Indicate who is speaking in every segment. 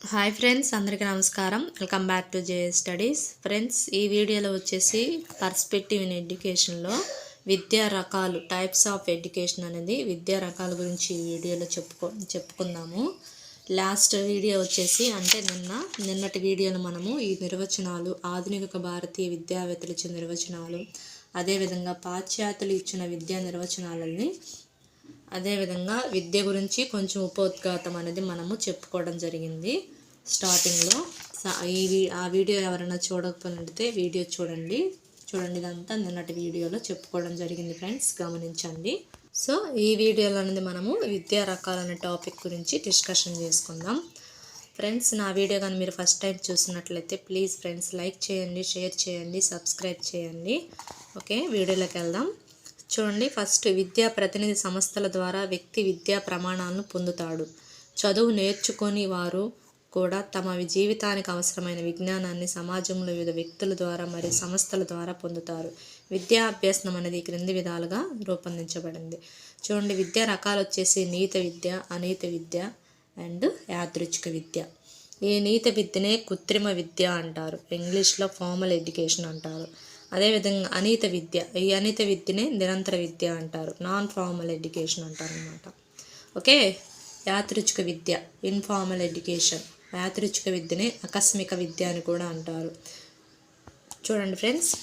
Speaker 1: Hi friends అందరికీ నమస్కారం. Welcome back to J studies. Friends ఈ వీడియోలో వచ్చేసి పర్స్పెక్టివ్ ఇన్ ఎడ్యుకేషన్లో విద్యా రకాలు టైప్స్ ఆఫ్ ఎడ్యుకేషన్ అనేది విద్యా రకాల గురించి ఈ వీడియోలో చెప్పుకో చెప్పుకుందాము. లాస్ట్ వీడియో వచ్చేసి అంటే నిన్న నిన్నటి వీడియోలో మనము ఈ నిర్వచనాలు ఆధునిక భారతీయ విద్యావేత్తలు ఇచ్చిన నిర్వచనాలు అదేవిధంగా పాశ్చాత్యులు ఇచ్చిన విద్యా నిర్వచనాలని అదేవిధంగా విద్య గురించి కొంచెం ఉపోద్ఘాతం అనేది మనము చెప్పుకోవడం జరిగింది స్టార్టింగ్లో. ఈ వీ- ఆ వీడియో ఎవరైనా చూడకపోతే వీడియో చూడండి. చూడండి ఇదంతా నిన్నటి వీడియోలో చెప్పుకోవడం జరిగింది ఫ్రెండ్స్ గమనించండి. సో ఈ వీడియోలో అనేది మనము విద్యా రకాలనే టాపిక్ గురించి డిస్కషన్ చేసుకుందాం. ఫ్రెండ్స్ నా వీడియో కానీ మీరు ఫస్ట్ టైం చూసినట్లయితే ప్లీజ్ ఫ్రెండ్స్ లైక్ చేయండి షేర్ చేయండి సబ్స్క్రైబ్ చేయండి. ఓకే వీడియోలోకి వెళ్దాం. చూడండి. ఫస్ట్ విద్యా ప్రతినిధి సంస్థల ద్వారా వ్యక్తి విద్యా ప్రమాణాలను పొందుతాడు. చదువు నేర్చుకొని వారు కూడా తమ జీవితానికి అవసరమైన విజ్ఞానాన్ని సమాజంలో వివిధ వ్యక్తుల ద్వారా మరియు సంస్థల ద్వారా పొందుతారు. విద్యా అభ్యాసనం అనేది క్రింది విధాలుగా రూపొందించబడింది. చూడండి. విద్యా రకాలు వచ్చేసి నీత విద్య అనీత విద్య అండ్ యాదృచ్ఛిక విద్య. ఈ నీత విద్యనే కృత్రిమ విద్య అంటారు. ఇంగ్లీష్లో ఫార్మల్ ఎడ్యుకేషన్ అంటారు. అదేవిధంగా అనీత విద్య ఈ అనీత విద్యనే నిరంతర విద్య అంటారు. నాన్ ఫార్మల్ ఎడ్యుకేషన్ అంటారు అనమాట ఓకే? యాదృచ్ఛిక విద్య ఇన్ఫార్మల్ ఎడ్యుకేషన్ యాదృచ్ఛిక విద్యనే ఆకస్మిక విద్య అని కూడా అంటారు. చూడండి ఫ్రెండ్స్.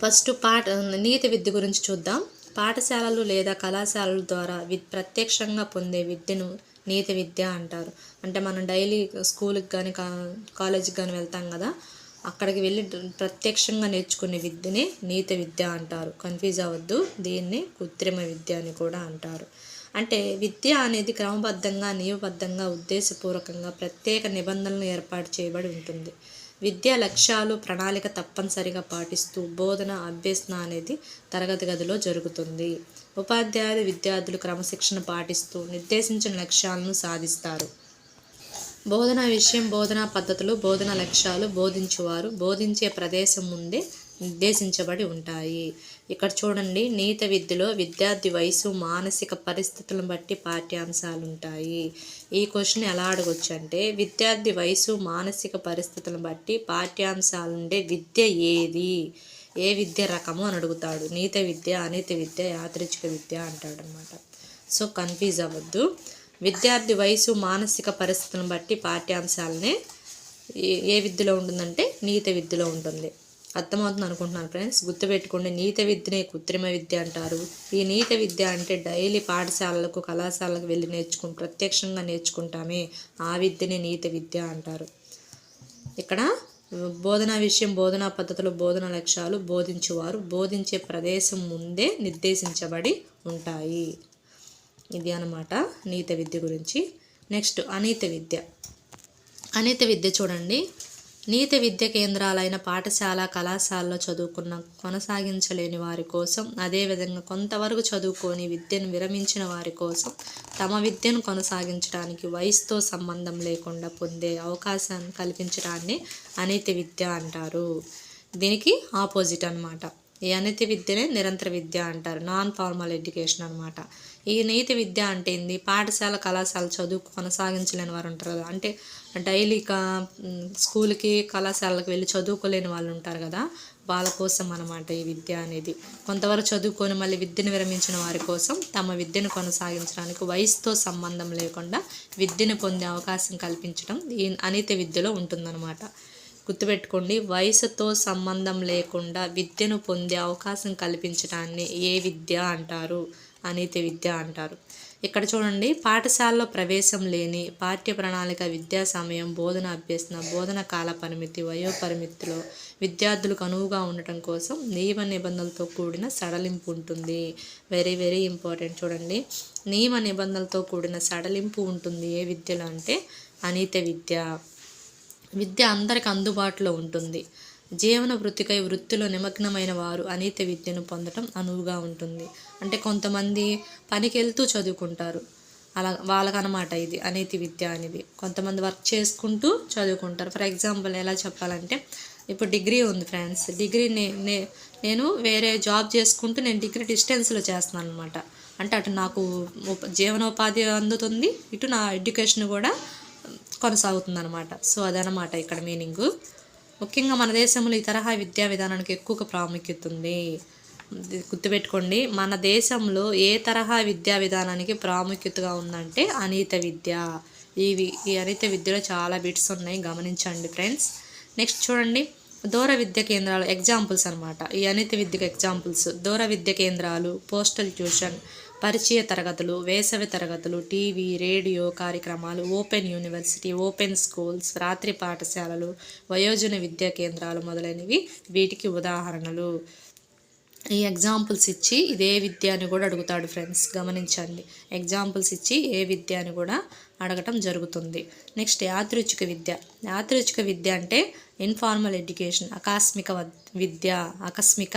Speaker 1: ఫస్ట్ పాఠ నీతి విద్య గురించి చూద్దాం. పాఠశాలలు లేదా కళాశాలల ద్వారా వి ప్రత్యక్షంగా పొందే విద్యను నీతి విద్య అంటారు. అంటే మనం డైలీ స్కూల్కి కానీ కా కాలేజీకి కానీ వెళ్తాం కదా అక్కడికి వెళ్ళి ప్రత్యక్షంగా నేర్చుకునే విద్యని నీతి విద్య అంటారు. కన్ఫ్యూజ్ అవ్వద్దు. దీన్ని కృత్రిమ విద్య అని కూడా అంటారు. అంటే విద్య అనేది క్రమబద్ధంగా నియమబద్ధంగా ఉద్దేశపూర్వకంగా ప్రత్యేక నిబంధనలు ఏర్పాటు చేయబడి ఉంటుంది. విద్యా లక్ష్యాలు ప్రణాళిక తప్పనిసరిగా పాటిస్తూ బోధన అభ్యసన అనేది తరగతి గదిలో జరుగుతుంది. ఉపాధ్యాయులు విద్యార్థులు క్రమశిక్షణ పాటిస్తూ నిర్దేశించిన లక్ష్యాలను సాధిస్తారు. బోధన విషయం బోధనా పద్ధతులు బోధన లక్ష్యాలు బోధించువారు బోధించే ప్రదేశం ముందే నిర్దేశించబడి ఉంటాయి. ఇక్కడ చూడండి నీత విద్యలో విద్యార్థి వయసు మానసిక పరిస్థితులను బట్టి పాఠ్యాంశాలు ఉంటాయి ఈ క్వశ్చన్ ఎలా అడగొచ్చు అంటే విద్యార్థి వయసు మానసిక పరిస్థితులను బట్టి పాఠ్యాంశాలు ఉండే విద్య ఏది? ఏ విద్య రకము అని అడుగుతాడు. నీత విద్య అనీత విద్య యాత్రిచిక విద్య అంటాడు అనమాట సో కన్ఫ్యూజ్ అవ్వద్దు. విద్యార్థి వయసు మానసిక పరిస్థితులను బట్టి పాఠ్యాంశాలనే ఏ- ఏ విద్యలో ఉంటుందంటే నీత విద్యలో ఉంటుంది. అర్థమవుతుంది అనుకుంటున్నాను ఫ్రెండ్స్? గుర్తుపెట్టుకోండి నీత విద్యనే కృత్రిమ విద్య అంటారు. ఈ నీత విద్య అంటే డైలీ పాఠశాలలకు కళాశాలకు వెళ్ళి నేర్చుకుని ప్రత్యక్షంగా నేర్చుకుంటామే. ఆ విద్యనే నీత విద్య అంటారు. ఇక్కడ బోధనా విషయం బోధనా పద్ధతులు బోధన లక్ష్యాలు బోధించేవారు బోధించే ప్రదేశం ముందే నిర్దేశించబడి ఉంటాయి. ఇది అనమాట నీత విద్య గురించి. నెక్స్ట్ అనీత విద్య. అనీత విద్య చూడండి. నీత విద్య కేంద్రాలైన పాఠశాల కళాశాలలో చదువుకున్న కొనసాగించలేని వారి కోసం అదేవిధంగా కొంతవరకు చదువుకొని విద్యను విరమించిన వారి కోసం తమ విద్యను కొనసాగించడానికి వయసుతో సంబంధం లేకుండా పొందే అవకాశాన్ని కల్పించడాన్ని అనీతి విద్య అంటారు. దీనికి ఆపోజిట్ అనమాట ఈ అనీతి విద్యనే నిరంతర విద్య అంటారు. నాన్ ఫార్మల్ ఎడ్యుకేషన్ అన్నమాట. ఈ నీతి విద్య అంటే ఏంది? పాఠశాల కళాశాల చదువు కొనసాగించలేని వారు ఉంటారు కదా. అంటే డైలీ కా స్కూల్కి కళాశాలకు వెళ్ళి చదువుకోలేని వాళ్ళు ఉంటారు కదా. వాళ్ళ కోసం అన్నమాట ఈ విద్య అనేది. కొంతవరకు చదువుకొని మళ్ళీ విద్యను విరమించిన వారి కోసం తమ విద్యను కొనసాగించడానికి వయసుతో సంబంధం లేకుండా విద్యను పొందే అవకాశం కల్పించడం ఈ అనీతి విద్యలో ఉంటుందన్నమాట. గుర్తుపెట్టుకోండి వయసుతో సంబంధం లేకుండా విద్యను పొందే అవకాశం కల్పించడాన్ని ఏ విద్య అంటారు? అనీతి విద్య అంటారు. ఇక్కడ చూడండి పాఠశాలలో ప్రవేశం లేని పాఠ్య ప్రణాళిక విద్యా సమయం బోధన అభ్యసన బోధన కాల పరిమితి వయో పరిమితిలో విద్యార్థులకు అనువుగా ఉండటం కోసం నియమ నిబంధనలతో కూడిన సడలింపు ఉంటుంది. వెరీ వెరీ ఇంపార్టెంట్ చూడండి నియమ నిబంధనలతో కూడిన సడలింపు ఉంటుంది ఏ విద్యలో అంటే అనీత విద్య. విద్య అందరికి అందుబాటులో ఉంటుంది. జీవన వృత్తికై వృత్తిలో నిమగ్నమైన వారు అనీత విద్యను పొందడం అనువుగా ఉంటుంది. అంటే కొంతమంది పనికి వెళ్తూ చదువుకుంటారు. అలా వాళ్ళకనమాట ఇది అనీతి విద్య అనేది. కొంతమంది వర్క్ చేసుకుంటూ చదువుకుంటారు. ఫర్ ఎగ్జాంపుల్ ఎలా చెప్పాలంటే ఇప్పుడు డిగ్రీ ఉంది ఫ్రెండ్స్. డిగ్రీ నే నే నేను వేరే జాబ్ చేసుకుంటూ నేను డిగ్రీ డిస్టెన్స్లో చేస్తున్నాను అనమాట అంటే అటు నాకు జీవనోపాధి అందుతుంది ఇటు నా ఎడ్యుకేషన్ కూడా కొనసాగుతుంది అనమాట సో అదనమాట ఇక్కడ మీనింగు. ముఖ్యంగా మన దేశంలో ఈ తరహా విద్యా విధానానికి ఎక్కువగా ప్రాముఖ్యత ఉంది గుర్తుపెట్టుకోండి మన దేశంలో ఏ తరహా విద్యా విధానానికి ప్రాముఖ్యతగా ఉందంటే అనీత విద్య. ఇవి ఈ అనీత విద్యలో చాలా బిట్స్ ఉన్నాయి గమనించండి ఫ్రెండ్స్. నెక్స్ట్ చూడండి దూర విద్య కేంద్రాలు ఎగ్జాంపుల్స్ అనమాట ఈ అనీత విద్యకు ఎగ్జాంపుల్స్. దూర విద్య కేంద్రాలు పోస్టల్ ట్యూషన్ పరిచయ తరగతులు వేసవి తరగతులు టీవీ రేడియో కార్యక్రమాలు ఓపెన్ యూనివర్సిటీ ఓపెన్ స్కూల్స్ రాత్రి పాఠశాలలు వయోజన విద్యా కేంద్రాలు మొదలైనవి వీటికి ఉదాహరణలు. ఈ ఎగ్జాంపుల్స్ ఇచ్చి ఇదే విద్య అని కూడా అడుగుతాడు ఫ్రెండ్స్. గమనించండి. ఎగ్జాంపుల్స్ ఇచ్చి ఏ విద్య అని కూడా అడగటం జరుగుతుంది. నెక్స్ట్ యాదృచ్ఛిక విద్య. యాదృచ్ఛిక విద్య అంటే ఇన్ఫార్మల్ ఎడ్యుకేషన్ ఆకస్మిక విద్య ఆకస్మిక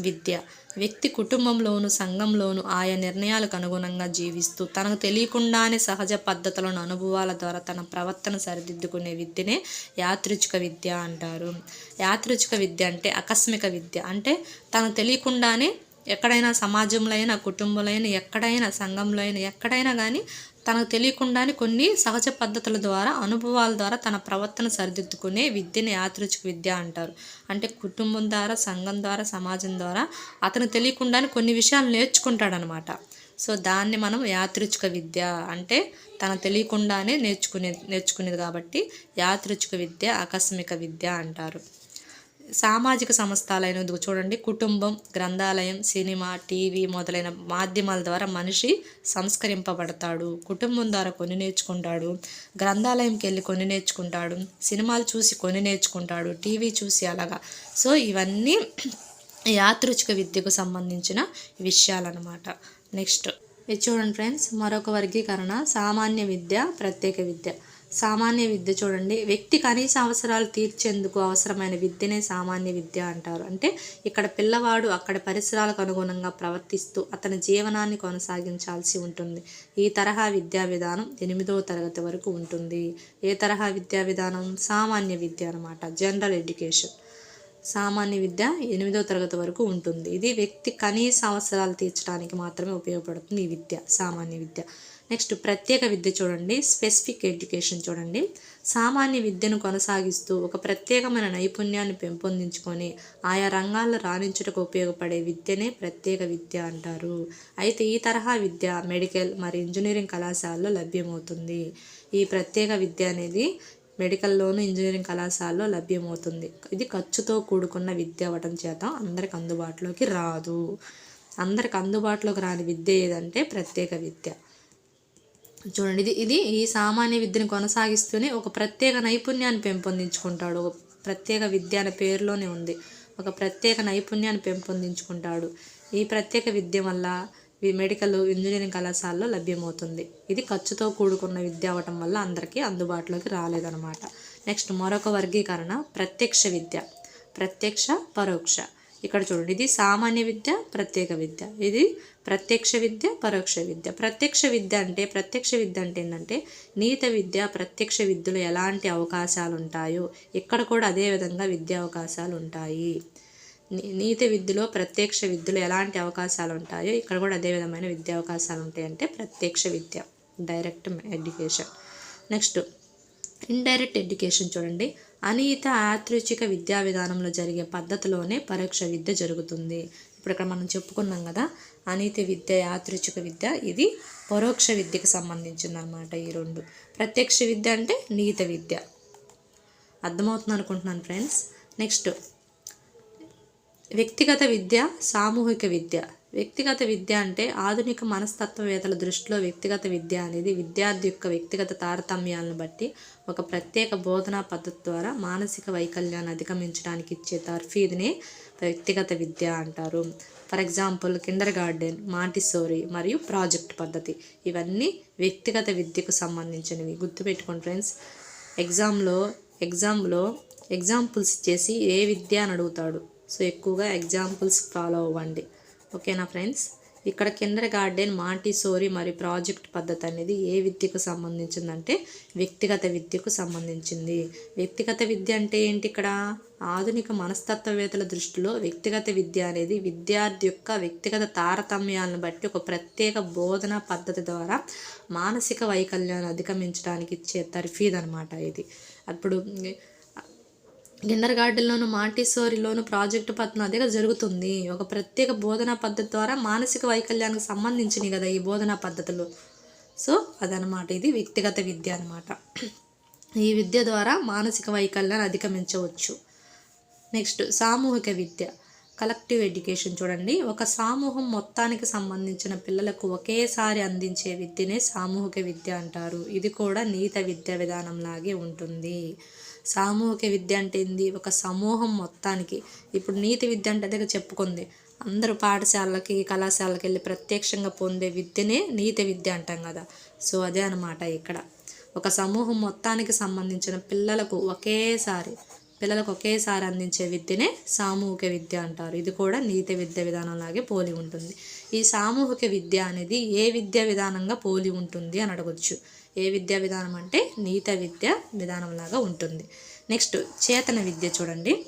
Speaker 1: విద్య. వ్యక్తి కుటుంబంలోను సంఘంలోను ఆయా నిర్ణయాలకు అనుగుణంగా జీవిస్తూ తనకు తెలియకుండానే సహజ పద్ధతులను అనుభవాల ద్వారా తన ప్రవర్తన సరిదిద్దుకునే విద్యనే యాదృచ్ఛిక విద్య అంటారు. యాదృచ్ఛిక విద్య అంటే ఆకస్మిక విద్య. అంటే తనకు తెలియకుండానే ఎక్కడైనా సమాజంలో అయినా కుటుంబంలో అయినా ఎక్కడైనా సంఘంలో అయినా ఎక్కడైనా కానీ తనకు తెలియకుండానే కొన్ని సహజ పద్ధతుల ద్వారా అనుభవాల ద్వారా తన ప్రవర్తన సరిదిద్దుకునే విద్యని యాదృచ్ఛిక విద్య అంటారు. అంటే కుటుంబం ద్వారా సంఘం ద్వారా సమాజం ద్వారా అతను తెలియకుండానే కొన్ని విషయాలు నేర్చుకుంటాడనమాట. సో దాన్ని మనం యాదృచ్ఛిక విద్య అంటే తన తెలియకుండానే నేర్చుకునే నేర్చుకునేది కాబట్టి యాదృచ్ఛిక విద్య ఆకస్మిక విద్య అంటారు. సామాజిక సంస్థలైన చూడండి కుటుంబం గ్రంథాలయం సినిమా టీవీ మొదలైన మాధ్యమాల ద్వారా మనిషి సంస్కరింపబడతాడు. కుటుంబం ద్వారా కొన్ని నేర్చుకుంటాడు. గ్రంథాలయంకి వెళ్ళి కొన్ని నేర్చుకుంటాడు. సినిమాలు చూసి కొన్ని నేర్చుకుంటాడు. టీవీ చూసి అలాగా. సో ఇవన్నీ యాదృచ్ఛిక విద్యకు సంబంధించిన విషయాలన్నమాట. నెక్స్ట్. ఇది చూడండి ఫ్రెండ్స్ మరొక వర్గీకరణ సామాన్య విద్య ప్రత్యేక విద్య. సామాన్య విద్య చూడండి. వ్యక్తి కనీస అవసరాలు తీర్చేందుకు అవసరమైన విద్యనే సామాన్య విద్య అంటారు. అంటే ఇక్కడ పిల్లవాడు అక్కడ పరిసరాలకు అనుగుణంగా ప్రవర్తిస్తూ అతని జీవనాన్ని కొనసాగించాల్సి ఉంటుంది. ఈ తరహా విద్యా విధానం ఎనిమిదవ తరగతి వరకు ఉంటుంది. ఏ తరహా విద్యా విధానం? సామాన్య విద్య అనమాట జనరల్ ఎడ్యుకేషన్. సామాన్య విద్య ఎనిమిదవ తరగతి వరకు ఉంటుంది. ఇది వ్యక్తి కనీస అవసరాలు తీర్చడానికి మాత్రమే ఉపయోగపడుతుంది ఈ విద్య సామాన్య విద్య. నెక్స్ట్ ప్రత్యేక విద్య చూడండి స్పెసిఫిక్ ఎడ్యుకేషన్ చూడండి. సామాన్య విద్యను కొనసాగిస్తూ ఒక ప్రత్యేకమైన నైపుణ్యాన్ని పెంపొందించుకొని ఆయా రంగాల్లో రాణించుటకు ఉపయోగపడే విద్యనే ప్రత్యేక విద్య అంటారు. అయితే ఈ తరహా విద్య మెడికల్ మరియు ఇంజనీరింగ్ కళాశాలలో లభ్యమవుతుంది. ఈ ప్రత్యేక విద్య అనేది మెడికల్లోను ఇంజనీరింగ్ కళాశాలలో లభ్యమవుతుంది. ఇది ఖర్చుతో కూడుకున్న విద్య అవ్వటం చేత అందరికి అందుబాటులోకి రాదు. అందరికి అందుబాటులోకి రాని విద్య ఏదంటే ప్రత్యేక విద్య. చూడండి ఇది ఇది ఈ సామాన్య విద్యను కొనసాగిస్తూనే ఒక ప్రత్యేక నైపుణ్యాన్ని పెంపొందించుకుంటాడు. ఒక ప్రత్యేక విద్య అనే పేరులోనే ఉంది. ఒక ప్రత్యేక నైపుణ్యాన్ని పెంపొందించుకుంటాడు. ఈ ప్రత్యేక విద్య వల్ల ఈ మెడికల్ ఇంజనీరింగ్ కళాశాలలో లభ్యమవుతుంది. ఇది ఖర్చుతో కూడుకున్న విద్య అవటం వల్ల అందరికీ అందుబాటులోకి రాలేదన్నమాట. నెక్స్ట్ మరొక వర్గీకరణ ప్రత్యక్ష విద్య. ప్రత్యక్ష పరోక్ష. ఇక్కడ చూడండి ఇది సామాన్య విద్య ప్రత్యేక విద్య. ఇది ప్రత్యక్ష విద్య పరోక్ష విద్య. ప్రత్యక్ష విద్య అంటే ప్రత్యక్ష విద్య అంటే ఏంటంటే నీత విద్య ప్రత్యక్ష విద్యలో ఎలాంటి అవకాశాలు ఉంటాయో ఇక్కడ కూడా అదే విధంగా విద్యా అవకాశాలు ఉంటాయి నీ- నీతి విద్యలో ప్రత్యక్ష విద్యలో ఎలాంటి అవకాశాలు ఉంటాయో ఇక్కడ కూడా అదే విధమైన విద్యా అవకాశాలు ఉంటాయంటే ప్రత్యక్ష విద్య direct education. Next indirect education చూడండి. అనీత యాదృచ్ఛిక విద్యా విధానంలో జరిగే పద్ధతిలోనే పరోక్ష విద్య జరుగుతుంది. ఇప్పుడు ఇక్కడ మనం చెప్పుకున్నాం కదా అనీతి విద్య యాదృచ్ఛిక విద్య ఇది పరోక్ష విద్యకు సంబంధించిందనమాట ఈ రెండు. ప్రత్యక్ష విద్య అంటే నీత విద్య. అర్థమవుతుంది అనుకుంటున్నాను ఫ్రెండ్స్ నెక్స్ట్ వ్యక్తిగత విద్య సామూహిక విద్య. వ్యక్తిగత విద్య అంటే ఆధునిక మనస్తత్వవేత్తల దృష్టిలో వ్యక్తిగత విద్య అనేది విద్యార్థి యొక్క వ్యక్తిగత తారతమ్యాలను బట్టి ఒక ప్రత్యేక బోధనా పద్ధతి ద్వారా మానసిక వైకల్యాన్ని అధిగమించడానికి ఇచ్చే తర్ఫీదుని వ్యక్తిగత విద్య అంటారు. For example kindergarten Montessori మరియు ప్రాజెక్ట్ పద్ధతి ఇవన్నీ వ్యక్తిగత విద్యకు సంబంధించినవి. గుర్తుపెట్టుకోండి ఫ్రెండ్స్ ఎగ్జామ్లో ఎగ్జామ్లో ఎగ్జాంపుల్స్ చేసి ఏ విద్య అని అడుగుతాడు. సో ఎక్కువగా ఎగ్జాంపుల్స్ ఫాలో అవ్వండి. ఓకేనా ఫ్రెండ్స్? ఇక్కడ కిండర్ గార్డెన్ మాంటిసోరి మరియు ప్రాజెక్ట్ పద్ధతి అనేది ఏ విద్యకు సంబంధించిందంటే వ్యక్తిగత విద్యకు సంబంధించింది. వ్యక్తిగత విద్య అంటే ఏంటి ఇక్కడ? ఆధునిక మనస్తత్వవేత్తల దృష్టిలో వ్యక్తిగత విద్య అనేది విద్యార్థి యొక్క వ్యక్తిగత తారతమ్యాలను బట్టి ఒక ప్రత్యేక బోధన పద్ధతి ద్వారా మానసిక వైకల్యాన్ని అధిగమించడానికి ఇచ్చే తర్ఫీదనమాట ఇది. అప్పుడు కిండర్ గార్డెన్లోను మాంటిసోరిలోను ప్రాజెక్టు పత్రం అదే జరుగుతుంది. ఒక ప్రత్యేక బోధనా పద్ధతి ద్వారా మానసిక వైకల్యానికి సంబంధించినవి కదా ఈ బోధనా పద్ధతులు. సో అదనమాట ఇది వ్యక్తిగత విద్య అనమాట ఈ విద్య ద్వారా మానసిక వైకల్యాన్ని అధిగమించవచ్చు. నెక్స్ట్ సామూహిక విద్య. కలెక్టివ్ ఎడ్యుకేషన్ చూడండి. ఒక సమూహం మొత్తానికి సంబంధించిన పిల్లలకు ఒకేసారి అందించే విద్యనే సామూహిక విద్య అంటారు. ఇది కూడా నీత విద్యా విధానంలాగే ఉంటుంది. సామూహిక విద్య అంటే ఏంది? ఒక సమూహం మొత్తానికి. ఇప్పుడు నీతి విద్య అంటే అదే చెప్పుకుంది. అందరూ పాఠశాలకి కళాశాలకి వెళ్ళి ప్రత్యక్షంగా పొందే విద్యనే నీతి విద్య అంటాం కదా. సో అదే అనమాట ఇక్కడ. ఒక సమూహం మొత్తానికి సంబంధించిన పిల్లలకు ఒకేసారి పిల్లలకు ఒకేసారి అందించే విద్యనే సామూహిక విద్య అంటారు. ఇది కూడా నీతి విద్య విధానంలాగే పోలి ఉంటుంది. ఈ సామూహిక విద్య అనేది ఏ విద్యా విధానంగా పోలి ఉంటుంది అని అడగొచ్చు. ఏ విద్యా విధానం అంటే నీత విద్య విధానంలాగా ఉంటుంది. నెక్స్ట్ చేతన విద్య చూడండి.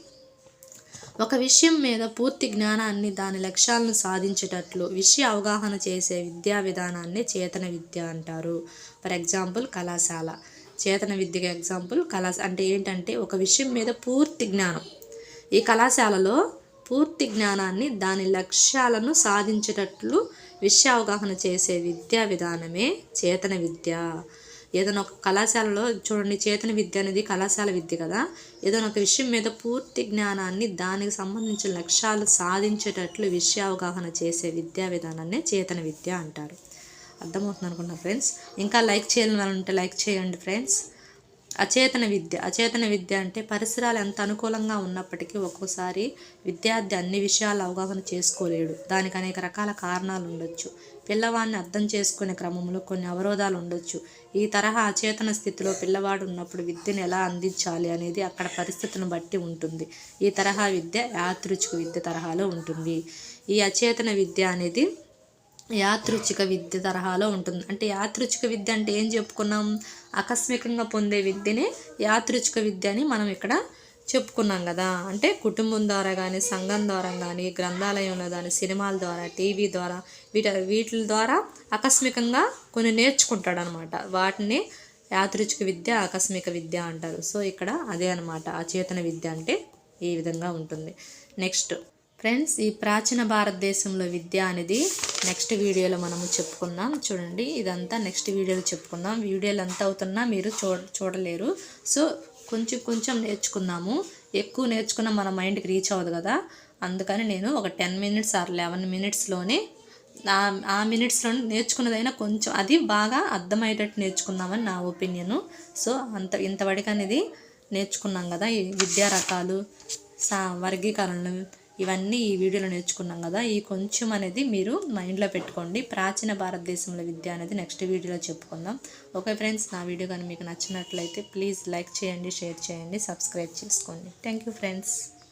Speaker 1: ఒక విషయం మీద పూర్తి జ్ఞానాన్ని దాని లక్ష్యాలను సాధించేటట్లు విషయ అవగాహన చేసే విద్యా విధానాన్ని చేతన విద్య అంటారు. ఫర్ ఎగ్జాంపుల్ కళాశాల. చేతన విద్యకి ఎగ్జాంపుల్ కళా అంటే ఏంటంటే ఒక విషయం మీద పూర్తి జ్ఞానం. ఈ కళాశాలలో పూర్తి జ్ఞానాన్ని దాని లక్ష్యాలను సాధించేటట్లు విషయ అవగాహన చేసే విద్యా విధానమే చేతన విద్య. ఏదైనా ఒక కళాశాలలో చూడండి చేతన విద్య అనేది కళాశాల విద్య కదా. ఏదైనా ఒక విషయం మీద పూర్తి జ్ఞానాన్ని దానికి సంబంధించిన లక్ష్యాలు సాధించేటట్లు విషయ అవగాహన చేసే విద్యా విధానాన్ని చేతన విద్య అంటారు. అర్థమవుతుంది అనుకున్నా ఫ్రెండ్స్? ఇంకా లైక్ చేయాలని ఉంటే లైక్ చేయండి ఫ్రెండ్స్. అచేతన విద్య. అచేతన విద్య అంటే పరిసరాలు ఎంత అనుకూలంగా ఉన్నప్పటికీ ఒక్కోసారి విద్యార్థి అన్ని విషయాలు అవగాహన చేసుకోలేడు. దానికి అనేక రకాల కారణాలు ఉండొచ్చు. పిల్లవాడిని అర్థం చేసుకునే క్రమంలో కొన్ని అవరోధాలు ఉండొచ్చు. ఈ తరహా అచేతన స్థితిలో పిల్లవాడు ఉన్నప్పుడు విద్యను ఎలా అందించాలి అనేది అక్కడ పరిస్థితిని బట్టి ఉంటుంది. ఈ తరహా విద్య యాదృచ్ఛిక విద్య తరహాలో ఉంటుంది. ఈ అచేతన విద్య అనేది యాదృచ్ఛిక విద్య తరహాలో ఉంటుంది. అంటే యాదృచ్ఛిక విద్య అంటే ఏం చెప్పుకున్నాం? ఆకస్మికంగా పొందే విద్యనే యాదృచ్ఛిక విద్య అని మనం ఇక్కడ చెప్పుకున్నాం కదా. అంటే కుటుంబం ద్వారా కానీ సంఘం ద్వారా కానీ గ్రంథాలయంలో కానీ సినిమాల ద్వారా టీవీ ద్వారా వీటి వీటి ద్వారా ఆకస్మికంగా కొన్ని నేర్చుకుంటాడు అనమాట వాటిని యాదృచ్ఛిక విద్య ఆకస్మిక విద్య అంటారు. సో ఇక్కడ అదే అనమాట అచేతన విద్య అంటే ఈ విధంగా ఉంటుంది. నెక్స్ట్ ఫ్రెండ్స్ ఈ ప్రాచీన భారతదేశంలో విద్య అనేది నెక్స్ట్ వీడియోలో మనము చెప్పుకుందాం. చూడండి ఇదంతా నెక్స్ట్ వీడియోలో చెప్పుకుందాం. వీడియోలు ఎంత అవుతున్నా మీరు చూ చూడలేరు. సో కొంచెం కొంచెం నేర్చుకుందాము. ఎక్కువ నేర్చుకున్న మన మైండ్కి రీచ్ అవ్వదు కదా. అందుకని నేను ఒక టెన్ మినిట్స్ ఆర్ లెవెన్ మినిట్స్లోనే ఆ ఆ మినిట్స్లో నేర్చుకున్నదైనా కొంచెం అది బాగా అర్థమయ్యేటట్టు నేర్చుకుందామని నా ఒపీనియను. సో అంత ఇంతవరకు అనేది నేర్చుకున్నాం కదా ఈ విద్యా రకాలు సా వర్గీకరణలు ఇవన్నీ ఈ వీడియోలో నేర్చుకున్నాం కదా. ఈ కొంచెం అనేది మీరు మైండ్లో పెట్టుకోండి. ప్రాచీన భారతదేశంలో విద్య అనేది నెక్స్ట్ వీడియోలో చెప్పుకుందాం. ఓకే ఫ్రెండ్స్ నా వీడియో కానీ మీకు నచ్చినట్లయితే ప్లీజ్ లైక్ చేయండి షేర్ చేయండి సబ్స్క్రైబ్ చేసుకోండి. Thank you friends.